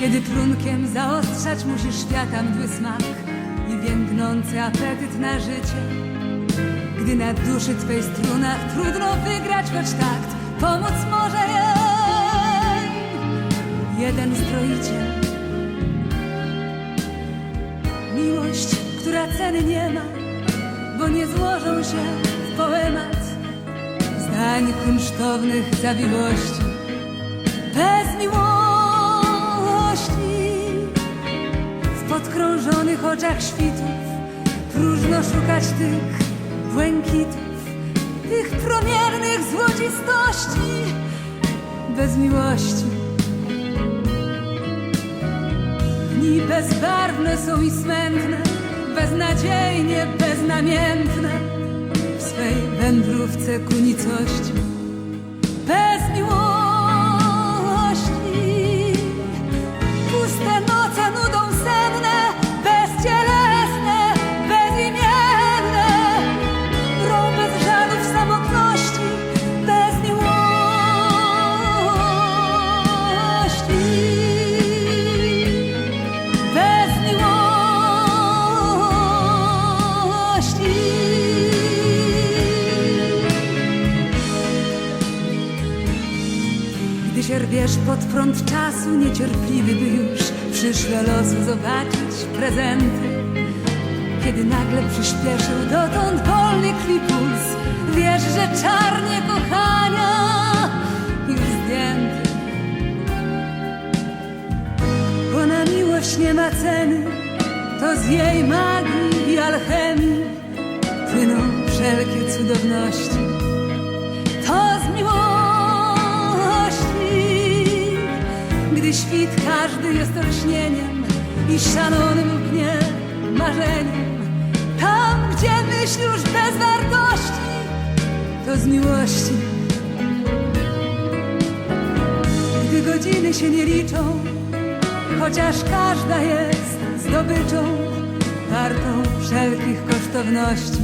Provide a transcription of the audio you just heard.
Kiedy trunkiem zaostrzać musisz świata mdły smak i więdnący apetyt na życie. Gdy na duszy twej strunach trudno wygrać choć takt, pomóc może jej jeden stroiciel. Miłość, która ceny nie ma, bo nie złożą się w poemat zdań kunsztownych zawiłości. Bez miłości podkrążonych oczach świtów próżno szukać tych błękitów, tych promiernych złocistości. Bez miłości Dni bezbarwne są i smętne, beznadziejnie beznamiętne w swej wędrówce ku nicości. Gdy się rwiesz pod prąd czasu Niecierpliwy by już przyszłe losu zobaczyć prezenty Kiedy nagle przyspieszył dotąd wolny krwi puls Wiesz, że czarnie kochania już zdjęty bo na miłość nie ma ceny, to z jej magii i alchemii płyną wszelkie cudowności. Gdy świt każdy jest olśnieniem i szalonym w śnie marzeniem. Tam, gdzie myśl już bez wartości, to z miłości. Gdy godziny się nie liczą, chociaż każda jest zdobyczą wartą wszelkich kosztowności.